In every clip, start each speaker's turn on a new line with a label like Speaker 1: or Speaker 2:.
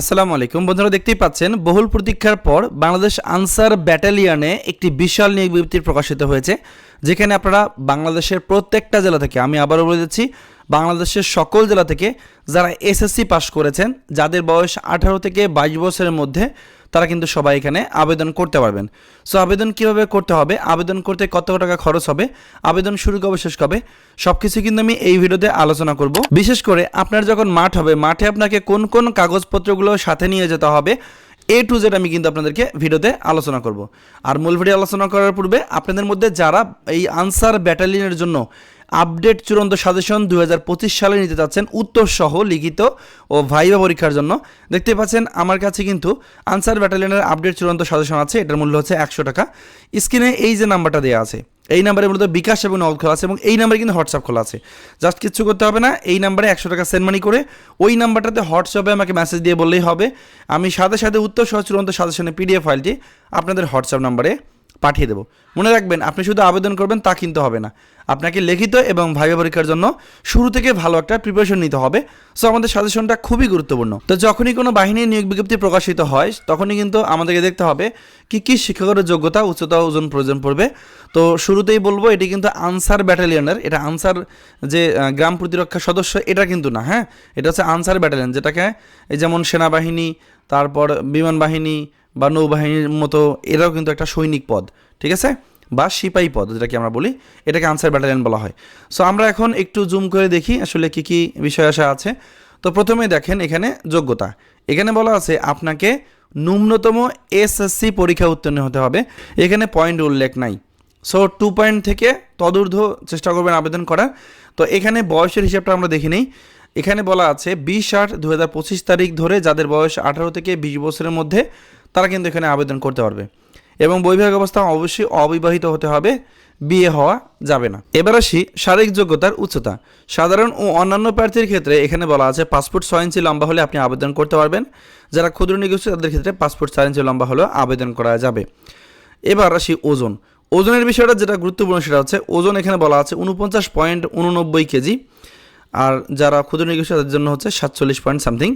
Speaker 1: আসসালামু আলাইকুম। বন্ধুরা দেখতেই পাচ্ছেন, বহুল প্রতীক্ষার পর বাংলাদেশ আনসার ব্যাটালিয়নে একটি বিশাল নিয়োগ বিজ্ঞপ্তি প্রকাশিত হয়েছে, যেখানে আপনারা বাংলাদেশের প্রত্যেকটা জেলা থেকে, আমি আবারও বলে দিচ্ছি বাংলাদেশের সকল জেলা থেকে যারা এসএসসি পাস করেছেন, যাদের বয়স আঠারো থেকে বাইশ বছরের মধ্যে, তারা কিন্তু সবাই এখানে আবেদন করতে পারবেন। সো আবেদন কীভাবে করতে হবে? আবেদন করতে কত টাকা খরচ হবে? আবেদন শুরু কবে, শেষ কবে? সব কিছু কিন্তু আমি এই ভিডিওতে আলোচনা করব। বিশেষ করে আপনার যখন মাঠ হবে, মাঠে আপনাকে কোন কোন কাগজপত্রগুলো সাথে নিয়ে যেতে হবে এ টু জেড আমি কিন্তু আপনাদেরকে ভিডিওতে আলোচনা করব। আর মূল ভিডিও আলোচনা করার পূর্বে আপনাদের মধ্যে যারা এই আনসার ব্যাটালিয়নের জন্য আপডেট চূড়ান্ত সাজেশন দু হাজার পঁচিশ সালে নিতে চাচ্ছেন উত্তর সহ লিখিত ও ভাইবা পরীক্ষার জন্য। দেখতে পাচ্ছেন, আমার কাছে কিন্তু আনসার ব্যাটালিয়নের আপডেট চূড়ান্ত সাজেশন আছে। এটার মূল্য হচ্ছে একশো টাকা। স্ক্রিনে এই যে নাম্বারটা দেওয়া আছে, এই নাম্বারে মূলত বিকাশ এবং নগদ খোলা আছে এবং এই নাম্বারে কিন্তু হোয়াটসঅ্যাপ খোলা আছে। জাস্ট কিচ্ছু করতে হবে না, এই নাম্বারে একশো টাকা সেন্ড মানি করে ওই নাম্বারটাতে হোয়াটসঅ্যাপে আমাকে মেসেজ দিয়ে বললেই হবে। আমি সাথে সাথে উত্তর সহ চূড়ান্ত সাজেশনের পিডিএফ ফাইলটি আপনাদের হোয়াটসঅ্যাপ নাম্বারে পাঠিয়ে দেবো। মনে রাখবেন, আপনি শুধু আবেদন করবেন, তা কিন্তু হবে না। আপনাকে লিখিত এবং ভাইবা পরীক্ষার জন্য শুরু থেকে ভালো একটা প্রিপারেশন নিতে হবে। সো আমাদের সাজেশনটা খুবই গুরুত্বপূর্ণ। তো যখনই কোনো বাহিনীর নিয়োগ বিজ্ঞপ্তি প্রকাশিত হয়, তখনই কিন্তু আমাদেরকে দেখতে হবে কি কি শিক্ষকের যোগ্যতা, উচ্চতা, ওজন প্রয়োজন পড়বে। তো শুরুতেই বলব, এটি কিন্তু আনসার ব্যাটালিয়নের, এটা আনসার যে গ্রাম প্রতিরক্ষা সদস্য, এটা কিন্তু না হ্যাঁ? এটা হচ্ছে আনসার ব্যাটালিয়ন, যেটাকে এই যেমন সেনাবাহিনী, তারপর বিমান বাহিনী বা নৌবাহিনীর মতো, এরাও কিন্তু একটা সৈনিক পদ, ঠিক আছে? বা সিপাহী পদ, যেটাকে আমরা বলি, এটাকে আনসার ব্যাটালিয়ন বলা হয়। সো আমরা এখন একটু জুম করে দেখি আসলে কি কি বিষয় আসা আছে। তো প্রথমে দেখেন এখানে যোগ্যতা। এখানে বলা আছে, আপনাকে ন্যূনতম এসএসসি পরীক্ষা উত্তীর্ণ হতে হবে। এখানে পয়েন্ট উল্লেখ নাই। সো টু পয়েন্ট থেকে তদূর্ধ্ব চেষ্টা করবেন আবেদন করার। তো এখানে বয়সের হিসাবটা আমরা দেখি নেই। এখানে বলা আছে, বিশ আট দু তারিখ ধরে যাদের বয়স আঠারো থেকে বিশ বছরের মধ্যে তারা কিন্তু এখানে আবেদন করতে পারবে। এবং বৈবাহিক অবস্থা অবশ্যই অবিবাহিত হতে হবে, বিয়ে হওয়া যাবে না। এবার আসি শারীরিক যোগ্যতার উচ্চতা। সাধারণ ও অন্যান্য প্রার্থীর ক্ষেত্রে এখানে বলা আছে পাসপোর্ট ছয় ইঞ্চি লম্বা হলে আপনি আবেদন করতে পারবেন। যারা ক্ষুদ্র নিগোষ্ঠী তাদের ক্ষেত্রে পাসপোর্ট চার ইঞ্চি লম্বা হলেও আবেদন করা যাবে। এবার আসি ওজন। ওজনের বিষয়টা যেটা গুরুত্বপূর্ণ সেটা হচ্ছে ওজন এখানে বলা আছে উনপঞ্চাশ পয়েন্ট উননব্বই কেজি। আর যারা ক্ষুদ্র নিগোষ্ঠী তাদের জন্য হচ্ছে সাতচল্লিশ পয়েন্ট সামথিং।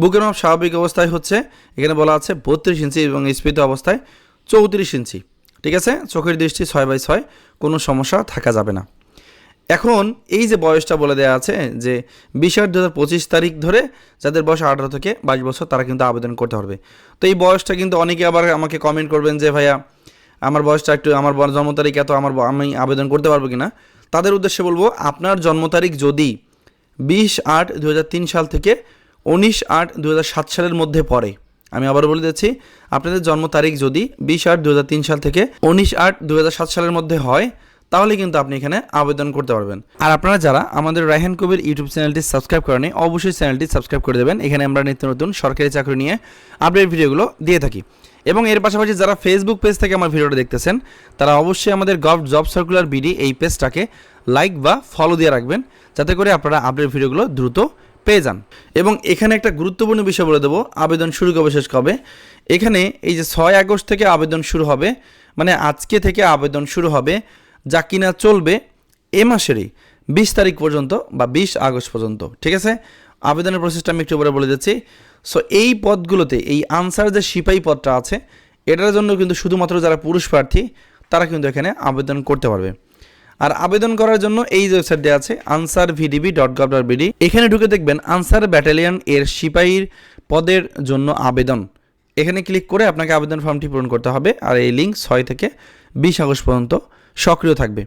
Speaker 1: বুকের মাপ স্বাভাবিক অবস্থায় হচ্ছে, এখানে বলা আছে বত্রিশ ইঞ্চি এবং স্ফীত অবস্থায় চৌত্রিশ ইঞ্চি, ঠিক আছে? চোখের দৃষ্টি ছয় বাই ছয়, কোনো সমস্যা থাকা যাবে না। এখন এই যে বয়সটা বলে দেওয়া আছে যে বিশ আট দু তারিখ ধরে যাদের বয়স আঠারো থেকে বাইশ বছর, তারা কিন্তু আবেদন করতে পারবে। তো এই বয়সটা কিন্তু অনেকে আবার আমাকে কমেন্ট করবেন যে, ভাইয়া, আমার বয়সটা একটু, আমার জন্ম তারিখ এত, আমার আমি আবেদন করতে পারব কি না তাদের উদ্দেশ্যে বলব, আপনার জন্ম তারিখ যদি বিশ আট দু সাল থেকে উনিশ আট দু সালের মধ্যে পড়ে। আমি আবার বলে দিচ্ছি, আপনাদের জন্ম তারিখ যদি বিশ আট দু সাল থেকে উনিশ আট দু সালের মধ্যে হয়, তাহলে কিন্তু আপনি এখানে আবেদন করতে পারবেন। আর আপনারা যারা আমাদের রায়হান কবির ইউটিউব চ্যানেলটি সাবস্ক্রাইব করেনি অবশ্যই চ্যানেলটি সাবস্ক্রাইব করে দেবেন। এখানে আমরা নিত্য নতুন সরকারি চাকরি নিয়ে আপডেট ভিডিওগুলো দিয়ে থাকি। এবং এর পাশাপাশি যারা ফেসবুক পেজ থেকে আমার ভিডিওটা দেখতেছেন, তারা অবশ্যই আমাদের গভ জব সার্কুলার বিডি এই পেজটাকে লাইক বা ফলো দিয়ে রাখবেন, যাতে করে আপনারা আপডেট ভিডিওগুলো দ্রুত পেয়ে যান। এবং এখানে একটা গুরুত্বপূর্ণ বিষয় বলে দেবো, আবেদন শুরু কবে, শেষ কবে? এখানে এই যে ছয় আগস্ট থেকে আবেদন শুরু হবে মানে আজকে থেকে আবেদন শুরু হবে, যা কিনা চলবে এ মাসেরই, বিশ তারিখ পর্যন্ত বা বিশ আগস্ট পর্যন্ত, ঠিক আছে? আবেদনের প্রসেসটা আমি একটু পরে বলে দিচ্ছি। সো এই পদগুলোতে, এই আনসার যে সিপাহী পদটা আছে, এটার জন্য কিন্তু শুধুমাত্র যারা পুরুষ প্রার্থী, তারা কিন্তু এখানে আবেদন করতে পারবে। আর আবেদন করার জন্য এই ওয়েবসাইট দেওয়া আছে Ansar VDP dot gov dot BD এখানে ঢুকে দেখবেন আনসার ব্যাটালিয়ন এর সিপাহীর পদের জন্য আবেদন। এখানে ক্লিক করে আপনাকে আবেদন ফর্মটি পূরণ করতে হবে আর এই লিঙ্ক ছয় থেকে বিশ আগস্ট পর্যন্ত সক্রিয় থাকবে।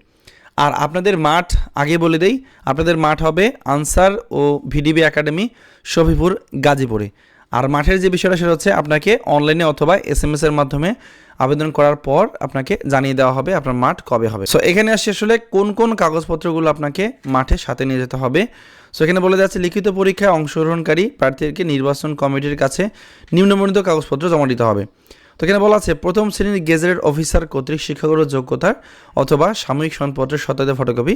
Speaker 1: আর আপনাদের মাঠ, আগে বলে দেই, আপনাদের মাঠ হবে আনসার ও ভিডিবি একাডেমি, শফিপুর, গাজীপুরে। আর মাঠের যে বিষয়টা সেটা হচ্ছে আপনাকে অনলাইনে অথবা এস এর মাধ্যমে আবেদন করার পর আপনাকে জানিয়ে দেওয়া হবে আপনার মাঠ কবে হবে। সো এখানে আসছে আসলে কোন কোন কাগজপত্রগুলো আপনাকে মাঠে সাথে নিয়ে যেতে হবে। সো এখানে বলে যাচ্ছে, লিখিত পরীক্ষায় অংশগ্রহণকারী প্রার্থীদেরকে নির্বাচন কমিটির কাছে নিম্নবর্ণিত কাগজপত্র জমা দিতে হবে। তো এখানে বলা আছে, প্রথম শ্রেণির গেজেটেড অফিসার কর্তৃক শিক্ষাগত যোগ্যতার অথবা সাময়িক সনদপত্রের সত্যায়িত ফটোকপি।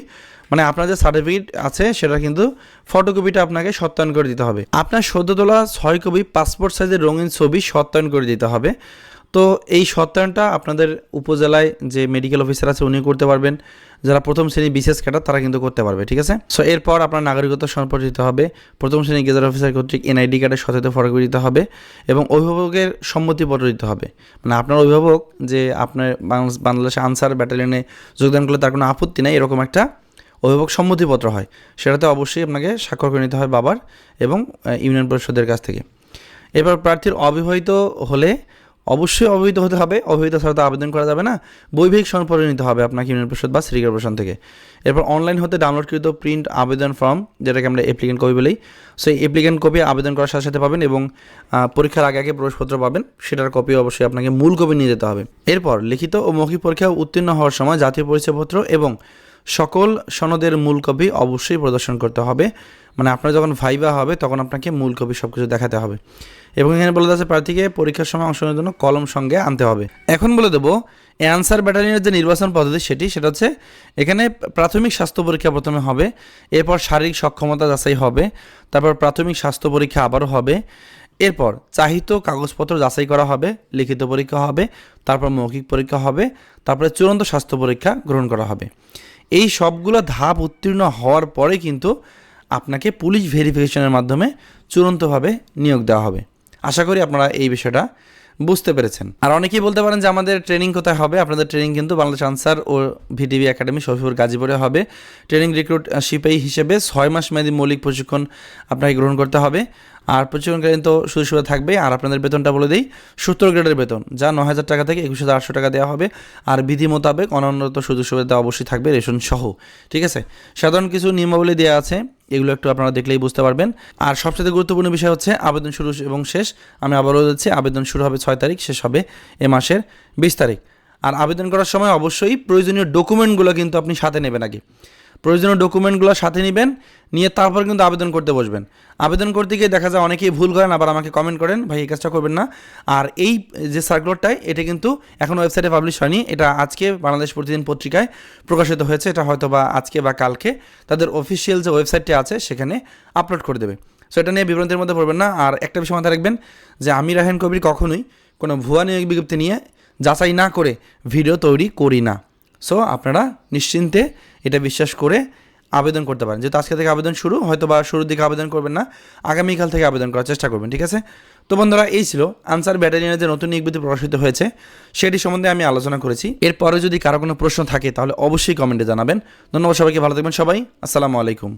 Speaker 1: মানে আপনার যে সার্টিফিকেট আছে, সেটা কিন্তু ফটোকপিটা আপনাকে সত্যায়ন করে দিতে হবে। আপনার সদ্য তোলা ছয় কপি, পাসপোর্ট সাইজের রঙিন ছবি সত্যায়ন করে দিতে হবে। তো এই সত্যায়নটা আপনাদের উপজেলায় যে মেডিকেল অফিসার আছে, উনিও করতে পারবেন। যারা প্রথম শ্রেণি বিশেষ ক্যাডার, তারা কিন্তু করতে পারবে, ঠিক আছে? সো এরপর আপনার নাগরিকত্ব সম্পর্ক দিতে হবে। প্রথম শ্রেণি গেজার অফিসার কর্তৃক এনআইডি কার্ডের সচেত ফটোকপি দিতে হবে এবং অভিভাবকের সম্মতিপত্র দিতে হবে। মানে আপনার অভিভাবক যে আপনার বাংলাদেশ বাংলাদেশ আনসার ব্যাটালিয়নে যোগদান করলে তার কোনো আপত্তি নেই, এরকম একটা অভিভাবক সম্মতিপত্র হয়। সেটাতে অবশ্যই আপনাকে স্বাক্ষর করে নিতে হয় বাবার এবং ইউনিয়ন পরিষদের কাছ থেকে। এবার প্রার্থীর অবিবাহিত হলে অবশ্যই অবহিত হতে হবে। অবহিত ছাড়া তো আবেদন করা যাবে না। বৈবাহিক সম্পর্ক নিতে হবে আপনাকে ইউনিয়ন পরিষদ বা সিটি কর্পোরেশন থেকে। এরপর অনলাইন হতে ডাউনলোডকৃত প্রিন্ট আবেদন ফর্ম যেটাকে আমরা অ্যাপ্লিকেন্ট কপি বলি, সেই অ্যাপ্লিকেন্ট কপি আবেদন করার সাথে সাথে পাবেন এবং পরীক্ষার আগে আগে প্রবেশপত্র পাবেন। সেটার কপি অবশ্যই আপনাকে মূল কপি নিয়ে যেতে হবে। এরপর লিখিত ও মৌখিক পরীক্ষা উত্তীর্ণ হওয়ার সময় জাতীয় পরিচয়পত্র এবং সকল সনদের মূল কপি অবশ্যই প্রদর্শন করতে হবে। মানে আপনার যখন ভাইবা হবে, তখন আপনাকে মূল কপি সব কিছু দেখাতে হবে। এবং এখানে বলে যাচ্ছে প্রার্থীকে পরীক্ষার সময় অংশগ্রহণের জন্য কলম সঙ্গে আনতে হবে। এখন বলে দেবো অ্যান্সার ব্যাটালিয়নের যে নির্বাচন পদ্ধতি সেটি, সেটা হচ্ছে এখানে প্রাথমিক স্বাস্থ্য পরীক্ষা প্রথমে হবে, এরপর শারীরিক সক্ষমতা যাচাই হবে, তারপর প্রাথমিক স্বাস্থ্য পরীক্ষা আবারও হবে, এরপর চাহিত কাগজপত্র যাচাই করা হবে, লিখিত পরীক্ষা হবে, তারপর মৌখিক পরীক্ষা হবে, তারপরে চূড়ান্ত স্বাস্থ্য পরীক্ষা গ্রহণ করা হবে। এই সবগুলো ধাপ উত্তীর্ণ হওয়ার পরে কিন্তু আপনাকে পুলিশ ভেরিফিকেশনের মাধ্যমে চূড়ান্তভাবে নিয়োগ দেওয়া হবে। আশা করি আপনারা এই বিষয়টা বুঝতে পেরেছেন। আর অনেকেই বলতে পারেন যে আমাদের ট্রেনিং কোথায় হবে? আপনাদের ট্রেনিং কিন্তু বাংলাদেশ আনসার ও ভিটিভি একাডেমি শফিপুর গাজীপুরে হবে। ট্রেনিং রিক্রুট সিপাহী হিসেবে ছয় মাস মেয়াদী মৌলিক প্রশিক্ষণ আপনাকে গ্রহণ করতে হবে। আর প্রশিক্ষণকালীন তো সুযোগ সুবিধা থাকবে আর আপনাদের বেতনটা বলে দিই, সত্তর গ্রেডের বেতন, যা ন হাজার টাকা থেকে একুশ হাজার আটশো টাকা দেওয়া হবে। আর বিধি মোতাবেক অন্যান্য তো সুযোগ সুবিধা অবশ্যই থাকবে রেশন সহ ঠিক আছে? সাধারণ কিছু নিয়মাবলী দেওয়া আছে। এগুলো একটু আপনারা দেখলেই বুঝতে পারবেন। আর সবচেয়ে গুরুত্বপূর্ণ বিষয় হচ্ছে আবেদন শুরু এবং শেষ। আমি আবারও যাচ্ছি আবেদন শুরু হবে ছয় তারিখ, শেষ হবে এ মাসের বিশ তারিখ। আর আবেদন করার সময় অবশ্যই প্রয়োজনীয় ডকুমেন্টগুলো কিন্তু আপনি সাথে নেবেন আগে। প্রয়োজনীয় ডকুমেন্টগুলো সাথে নেবেন, নিয়ে তারপর কিন্তু আবেদন করতে বসবেন। আবেদন করতে গিয়ে দেখা যায় অনেকেই ভুল করেন, আবার আমাকে কমেন্ট করেন, ভাই, এই কাজটা করবেন না। আর এই যে সার্কুলারটাই এটা কিন্তু এখন ওয়েবসাইটে পাবলিশ হয়নি। এটা আজকে বাংলাদেশ প্রতিদিন পত্রিকায় প্রকাশিত হয়েছে। এটা হয়তো বা আজকে বা কালকে তাদের অফিসিয়াল যে ওয়েবসাইটটি আছে, সেখানে আপলোড করে দেবে। সো এটা নিয়ে বিভ্রান্তির মধ্যে পড়বেন না। আর একটা বিষয় মাথায় রাখবেন যে আমি রাহেন কবির কখনোই কোনো ভুয়া নিয়োগ বিজ্ঞপ্তি নিয়ে যাচাই না করে ভিডিও তৈরি করি না। সো আপনারা নিশ্চিন্তে এটা বিশ্বাস করে আবেদন করতে পারেন। যেহেতু আজকে থেকে আবেদন শুরু হয়তো বা শুরুর দিকে আবেদন করবেন না, আগামীকাল থেকে আবেদন করার চেষ্টা করবেন, ঠিক আছে? তো বন্ধুরা, এই ছিল আনসার ব্যাটালিয়নের যে নতুন নিবৃত্তি প্রকাশিত হয়েছে, সেটি সম্বন্ধে আমি আলোচনা করেছি। এরপরে যদি কারও কোনো প্রশ্ন থাকে, তাহলে অবশ্যই কমেন্টে জানাবেন। ধন্যবাদ সবাইকে, ভালো থাকবেন সবাই। আসসালামু আলাইকুম।